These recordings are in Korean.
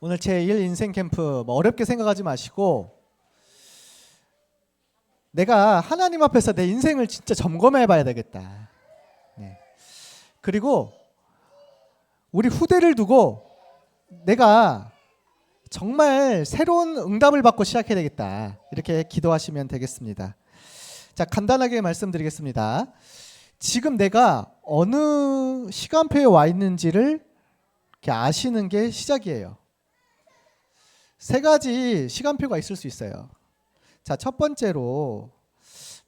오늘 제1 인생 캠프 뭐 어렵게 생각하지 마시고 내가 하나님 앞에서 내 인생을 진짜 점검해 봐야 되겠다. 네. 그리고 우리 후대를 두고 내가 정말 새로운 응답을 받고 시작해야 되겠다. 이렇게 기도하시면 되겠습니다. 자, 간단하게 말씀드리겠습니다. 지금 내가 어느 시간표에 와 있는지를 아시는 게 시작이에요. 세 가지 시간표가 있을 수 있어요. 자, 첫 번째로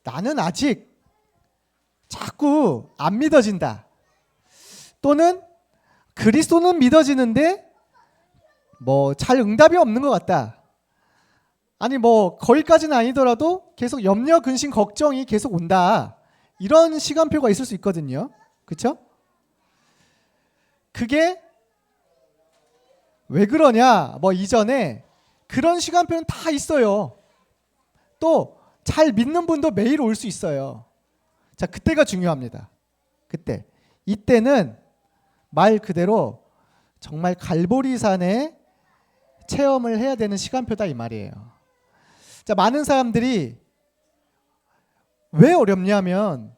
나는 아직 자꾸 안 믿어진다. 또는 그리스도는 믿어지는데 뭐 잘 응답이 없는 것 같다. 아니 뭐 거기까지는 아니더라도 계속 염려, 근심, 걱정이 계속 온다. 이런 시간표가 있을 수 있거든요. 그렇죠? 그게 왜 그러냐? 뭐 이전에 그런 시간표는 다 있어요. 또 잘 믿는 분도 매일 올 수 있어요. 자, 그때가 중요합니다. 그때. 이때는 말 그대로 정말 갈보리산에 체험을 해야 되는 시간표다 이 말이에요. 자, 많은 사람들이 왜 어렵냐면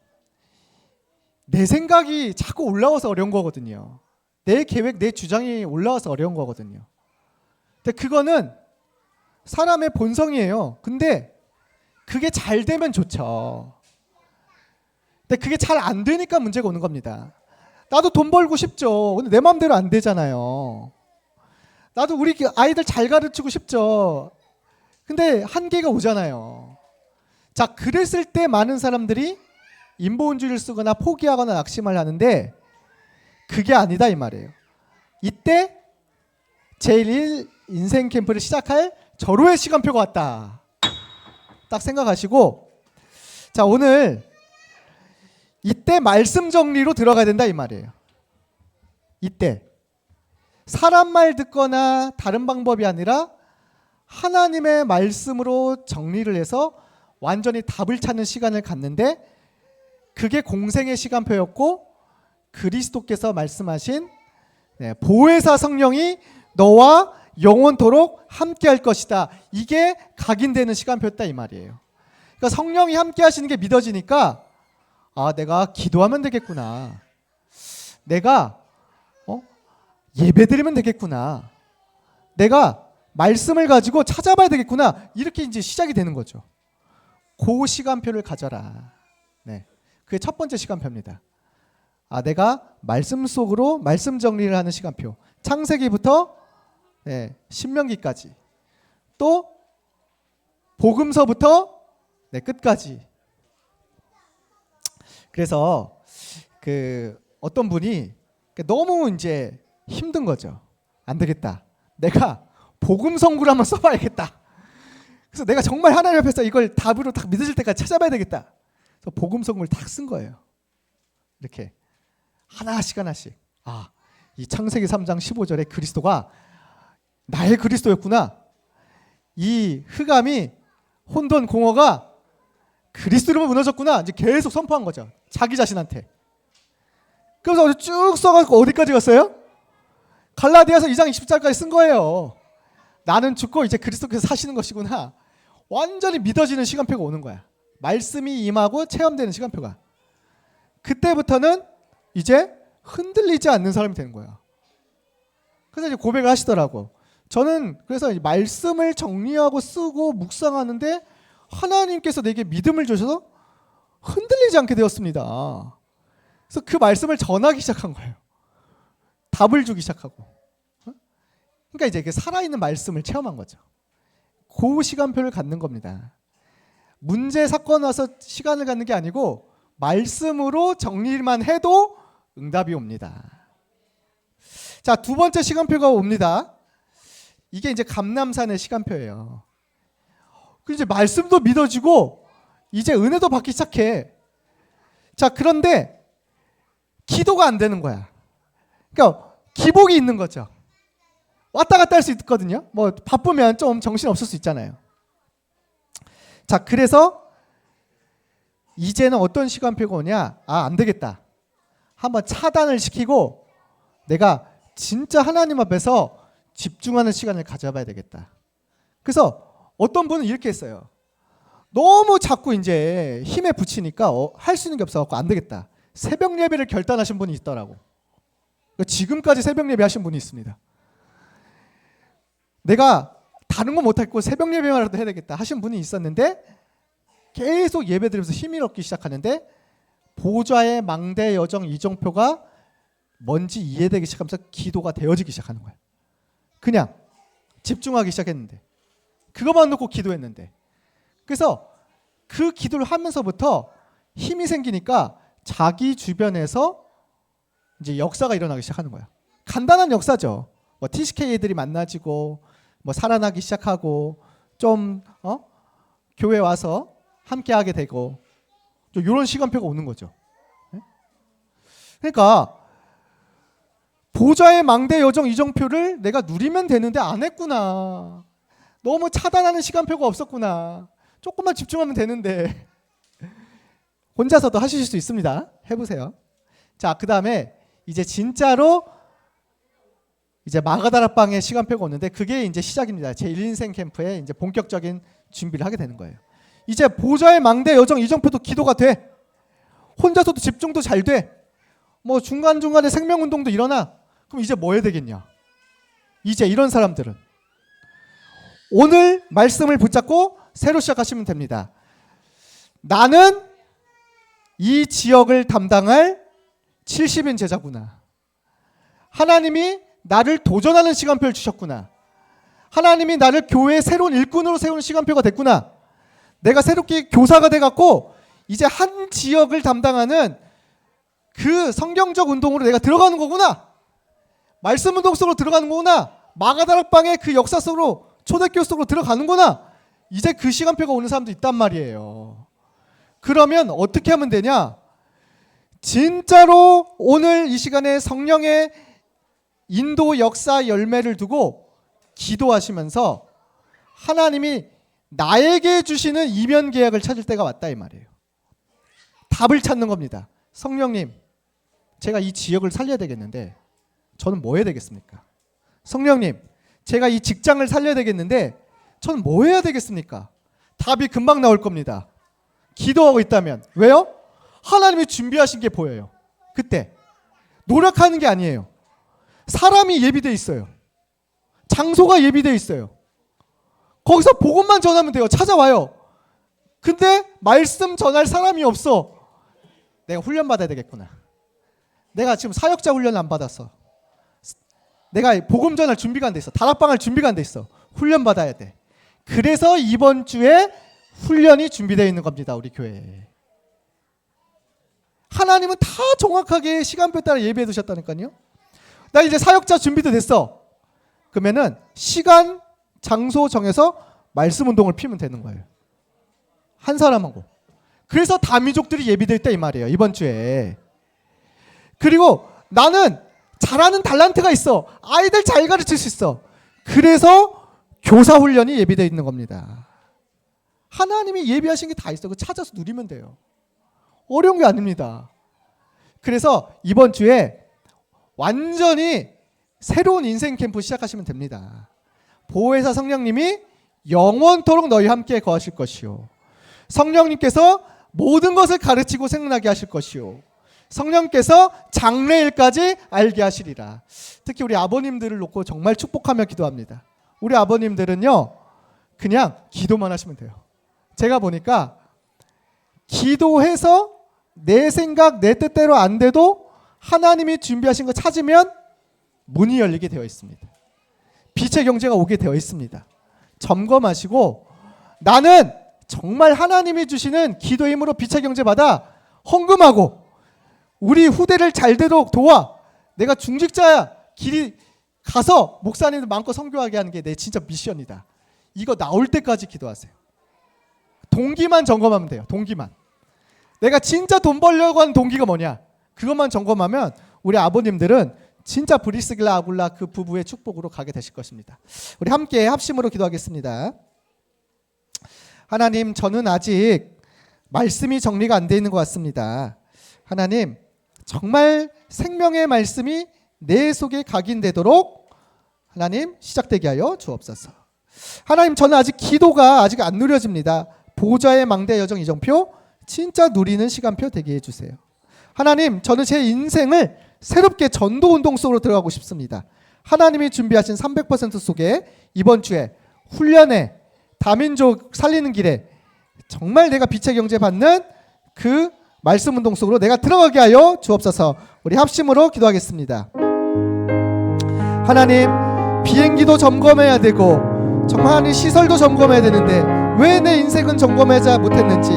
내 생각이 자꾸 올라와서 어려운 거거든요. 내 계획, 내 주장이 올라와서 어려운 거거든요. 근데 그거는 사람의 본성이에요. 근데 그게 잘 되면 좋죠. 근데 그게 잘 안 되니까 문제가 오는 겁니다. 나도 돈 벌고 싶죠. 근데 내 마음대로 안 되잖아요. 나도 우리 아이들 잘 가르치고 싶죠. 근데 한계가 오잖아요. 자, 그랬을 때 많은 사람들이 인본주의를 쓰거나 포기하거나 낙심을 하는데 그게 아니다 이 말이에요. 이때 제1 인생 캠프를 시작할 절호의 시간표가 왔다. 딱 생각하시고 자, 오늘 이때 말씀 정리로 들어가야 된다 이 말이에요. 이때 사람 말 듣거나 다른 방법이 아니라 하나님의 말씀으로 정리를 해서 완전히 답을 찾는 시간을 갖는데 그게 공생의 시간표였고 그리스도께서 말씀하신 네, 보혜사 성령이 너와 영원토록 함께할 것이다. 이게 각인되는 시간표였다 이 말이에요. 그러니까 성령이 함께 하시는 게 믿어지니까 아 내가 기도하면 되겠구나. 내가 어? 예배드리면 되겠구나. 내가 말씀을 가지고 찾아봐야 되겠구나. 이렇게 이제 시작이 되는 거죠. 그 시간표를 가져라. 네. 그게 첫 번째 시간표입니다. 아, 내가 말씀 속으로 말씀 정리를 하는 시간표. 창세기부터 네, 신명기까지. 또 복음서부터 네, 끝까지. 그래서 그 어떤 분이 너무 이제 힘든 거죠. 안 되겠다. 내가 복음 성구를 한번 써봐야겠다. 그래서 내가 정말 하나님 앞에서 이걸 답으로 딱 믿어질 때까지 찾아봐야 되겠다. 그래서 복음 성구를 딱 쓴 거예요. 이렇게 하나씩 하나씩. 아, 이 창세기 3장 15절에 그리스도가 나의 그리스도였구나. 이 흑암이 혼돈 공허가 그리스도로 무너졌구나. 이제 계속 선포한 거죠. 자기 자신한테. 그래서 쭉 써가지고 어디까지 갔어요? 갈라디아서 2장 20절까지 쓴 거예요. 나는 죽고 이제 그리스도께서 사시는 것이구나. 완전히 믿어지는 시간표가 오는 거야. 말씀이 임하고 체험되는 시간표가. 그때부터는 이제 흔들리지 않는 사람이 되는 거야. 그래서 이제 고백을 하시더라고. 저는 그래서 이 말씀을 정리하고 쓰고 묵상하는데 하나님께서 내게 믿음을 주셔서 흔들리지 않게 되었습니다. 그래서 그 말씀을 전하기 시작한 거예요. 답을 주기 시작하고. 어? 그러니까 이제 그 살아있는 말씀을 체험한 거죠. 그 시간표를 갖는 겁니다. 문제 사건 와서 시간을 갖는 게 아니고 말씀으로 정리만 해도 응답이 옵니다. 자, 두 번째 시간표가 옵니다. 이게 이제 감남산의 시간표예요. 그 이제 말씀도 믿어지고 이제 은혜도 받기 시작해. 자, 그런데 기도가 안 되는 거야. 그러니까 기복이 있는 거죠. 왔다 갔다 할 수 있거든요. 뭐 바쁘면 좀 정신 없을 수 있잖아요. 자, 그래서 이제는 어떤 시간표가 오냐? 아, 안 되겠다. 한번 차단을 시키고 내가 진짜 하나님 앞에서 집중하는 시간을 가져봐야 되겠다. 그래서 어떤 분은 이렇게 했어요. 너무 자꾸 이제 힘에 붙이니까 어, 할수 있는 게 없어갖고 안 되겠다. 새벽 예배를 결단하신 분이 있더라고. 그러니까 지금까지 새벽 예배 하신 분이 있습니다. 내가 다른 거 못했고 새벽 예배만라도 해야 되겠다 하신 분이 있었는데 계속 예배 드리면서 힘을 얻기 시작하는데 보좌의 망대 여정 이정표가 뭔지 이해되기 시작하면서 기도가 되어지기 시작하는 거예요. 그냥 집중하기 시작했는데 그것만 놓고 기도했는데 그래서 그 기도를 하면서부터 힘이 생기니까 자기 주변에서 이제 역사가 일어나기 시작하는 거야. 간단한 역사죠. 뭐 TCK 애들이 만나지고 뭐 살아나기 시작하고 좀 어? 교회 와서 함께 하게 되고 좀 이런 시간표가 오는 거죠. 네? 그러니까 보좌의 망대 여정 이정표를 내가 누리면 되는데 안 했구나. 너무 차단하는 시간표가 없었구나. 조금만 집중하면 되는데 혼자서도 하실 수 있습니다. 해보세요. 자, 그 다음에 이제 진짜로 이제 마가다락방의 시간표가 오는데 그게 이제 시작입니다. 제 1인생 캠프에 이제 본격적인 준비를 하게 되는 거예요. 이제 보좌의 망대 여정 이정표도 기도가 돼. 혼자서도 집중도 잘 돼. 뭐 중간중간에 생명운동도 일어나. 그럼 이제 뭐 해야 되겠냐? 이제 이런 사람들은 오늘 말씀을 붙잡고 새로 시작하시면 됩니다. 나는 이 지역을 담당할 70인 제자구나. 하나님이 나를 도전하는 시간표를 주셨구나. 하나님이 나를 교회의 새로운 일꾼으로 세우는 시간표가 됐구나. 내가 새롭게 교사가 돼갖고 이제 한 지역을 담당하는 그 성경적 운동으로 내가 들어가는 거구나. 말씀 운동 속으로 들어가는 거구나. 마가다락방의 그 역사 속으로 초대교회 속으로 들어가는구나. 이제 그 시간표가 오는 사람도 있단 말이에요. 그러면 어떻게 하면 되냐? 진짜로 오늘 이 시간에 성령의 인도 역사 열매를 두고 기도하시면서 하나님이 나에게 주시는 이면 계약을 찾을 때가 왔다 이 말이에요. 답을 찾는 겁니다. 성령님, 제가 이 지역을 살려야 되겠는데 저는 뭐 해야 되겠습니까? 성령님, 제가 이 직장을 살려야 되겠는데 저는 뭐 해야 되겠습니까? 답이 금방 나올 겁니다. 기도하고 있다면 왜요? 하나님이 준비하신 게 보여요. 그때 노력하는 게 아니에요. 사람이 예비돼 있어요. 장소가 예비돼 있어요. 거기서 복음만 전하면 돼요. 찾아와요. 근데 말씀 전할 사람이 없어. 내가 훈련 받아야 되겠구나. 내가 지금 사역자 훈련 안 받았어. 내가 복음 전할 준비가 안 돼 있어. 다락방 할 준비가 안 돼 있어. 훈련 받아야 돼. 그래서 이번 주에 훈련이 준비되어 있는 겁니다. 우리 교회에. 하나님은 다 정확하게 시간표 따라 예배해 두셨다니까요. 나 이제 사역자 준비도 됐어. 그러면은 시간, 장소 정해서 말씀 운동을 피면 되는 거예요. 한 사람하고. 그래서 다민족들이 예비되어 있다 이 말이에요. 이번 주에. 그리고 나는 잘하는 달란트가 있어. 아이들 잘 가르칠 수 있어. 그래서 교사 훈련이 예비되어 있는 겁니다. 하나님이 예비하신 게 다 있어. 그 찾아서 누리면 돼요. 어려운 게 아닙니다. 그래서 이번 주에 완전히 새로운 인생 캠프 시작하시면 됩니다. 보혜사 성령님이 영원토록 너희 함께 거하실 것이요. 성령님께서 모든 것을 가르치고 생각나게 하실 것이요. 성령께서 장래일까지 알게 하시리라. 특히 우리 아버님들을 놓고 정말 축복하며 기도합니다. 우리 아버님들은요, 그냥 기도만 하시면 돼요. 제가 보니까 기도해서 내 생각, 내 뜻대로 안 돼도 하나님이 준비하신 거 찾으면 문이 열리게 되어 있습니다. 빛의 경제가 오게 되어 있습니다. 점검하시고 나는 정말 하나님이 주시는 기도 힘으로 빛의 경제 받아 헌금하고 우리 후대를 잘 되도록 도와 내가 중직자야 길이 가서 목사님들 마음껏 선교하게 하는 게 내 진짜 미션이다. 이거 나올 때까지 기도하세요. 동기만 점검하면 돼요. 동기만. 내가 진짜 돈 벌려고 하는 동기가 뭐냐? 그것만 점검하면 우리 아버님들은 진짜 브리스길라 아굴라 그 부부의 축복으로 가게 되실 것입니다. 우리 함께 합심으로 기도하겠습니다. 하나님, 저는 아직 말씀이 정리가 안돼 있는 것 같습니다. 하나님, 정말 생명의 말씀이 내 속에 각인되도록 하나님 시작되게 하여 주옵소서. 하나님 저는 아직 기도가 아직 안 누려집니다. 보좌의 망대 여정 이정표 진짜 누리는 시간표 되게 해주세요. 하나님 저는 제 인생을 새롭게 전도 운동 속으로 들어가고 싶습니다. 하나님이 준비하신 300% 속에 이번 주에 훈련에 다민족 살리는 길에 정말 내가 빛의 경제 받는 그 말씀 운동 속으로 내가 들어가게 하여 주옵소서. 우리 합심으로 기도하겠습니다. 하나님 비행기도 점검해야 되고 정말 하나님 시설도 점검해야 되는데 왜 내 인생은 점검하지 못했는지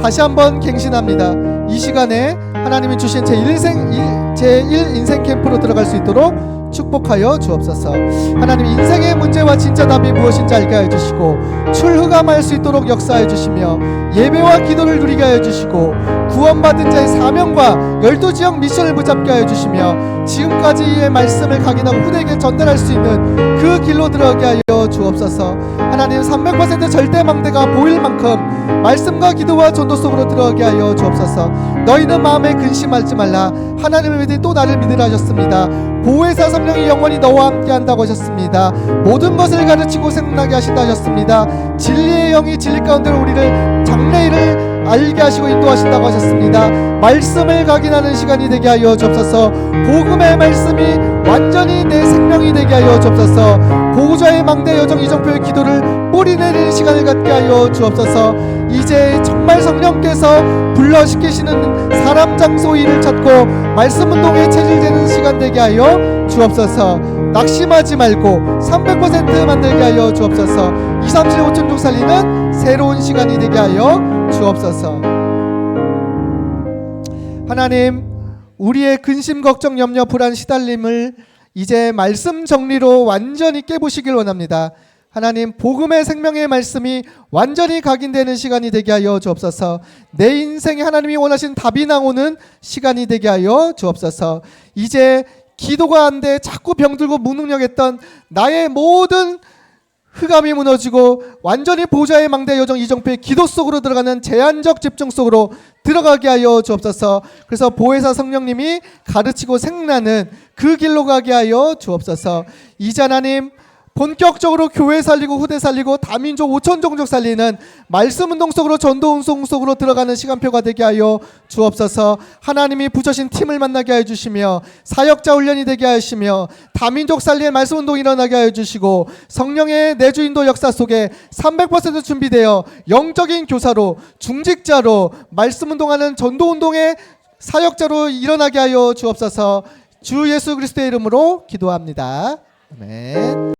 다시 한번 갱신합니다. 이 시간에 하나님이 주신 제 일생 제1 인생 캠프로 들어갈 수 있도록 축복하여 주옵소서. 하나님 인생의 문제와 진짜 답이 무엇인지 알게 해 주시고 출흑감할 수 있도록 역사해 주시며 예배와 기도를 누리게 하여 주시고 구원받은 자의 사명과 열두 지역 미션을 붙잡게 하여 주시며 지금까지의 말씀을 각인하고 후대에게 전달할 수 있는 그 길로 들어가게 하여 주옵소서. 하나님 300% 절대 망대가 보일 만큼 말씀과 기도와 전도 속으로 들어가게 하여 주옵소서. 너희는 마음에 근심하지 말라. 하나님을 믿으니 또 나를 믿으라 하셨습니다. 보혜사 성령이 영원히 너와 함께 한다고 하셨습니다. 모든 것을 가르치고 생각나게 하신다 하셨습니다. 진리의 영이 진리 가운데 우리를 장래일을 알게 하시고 인도하신다고 하셨습니다. 말씀을 각인하는 시간이 되게 하여 주옵소서. 복음의 말씀이 완전히 내 생명이 되게 하여 주옵소서. 보호자의 망대 여정 이정표의 기도를 뿌리 내리는 시간을 갖게 하여 주옵소서. 이제 정말 성령께서 불러시키시는 사람 장소 일을 찾고 말씀 운동에 체질되는 시간 되게 하여 주옵소서. 낙심하지 말고 300% 만들게 하여 주옵소서. 2, 3, 7, 5천 종 살리는 새로운 시간이 되게 하여 주옵소서. 하나님, 우리의 근심, 걱정, 염려, 불안, 시달림을 이제 말씀 정리로 완전히 깨부시길 원합니다. 하나님, 복음의 생명의 말씀이 완전히 각인되는 시간이 되게 하여 주옵소서. 내 인생에 하나님이 원하신 답이 나오는 시간이 되게 하여 주옵소서. 이제 기도가 안 돼 자꾸 병들고 무능력했던 나의 모든 흑암이 무너지고 완전히 보좌의 망대 여정 이정표의 기도 속으로 들어가는 제한적 집중 속으로 들어가게 하여 주옵소서. 그래서 보혜사 성령님이 가르치고 생나는 그 길로 가게 하여 주옵소서. 이제 하나님 본격적으로 교회 살리고 후대 살리고 다민족 오천 종족 살리는 말씀 운동 속으로 전도 운동 속으로 들어가는 시간표가 되게 하여 주옵소서. 하나님이 부처신 팀을 만나게 하여 주시며 사역자 훈련이 되게 하시며 다민족 살리는 말씀 운동 일어나게 하여 주시고 성령의 내주 인도 역사 속에 300% 준비되어 영적인 교사로 중직자로 말씀 운동하는 전도 운동의 사역자로 일어나게 하여 주옵소서. 주 예수 그리스도의 이름으로 기도합니다. 아멘.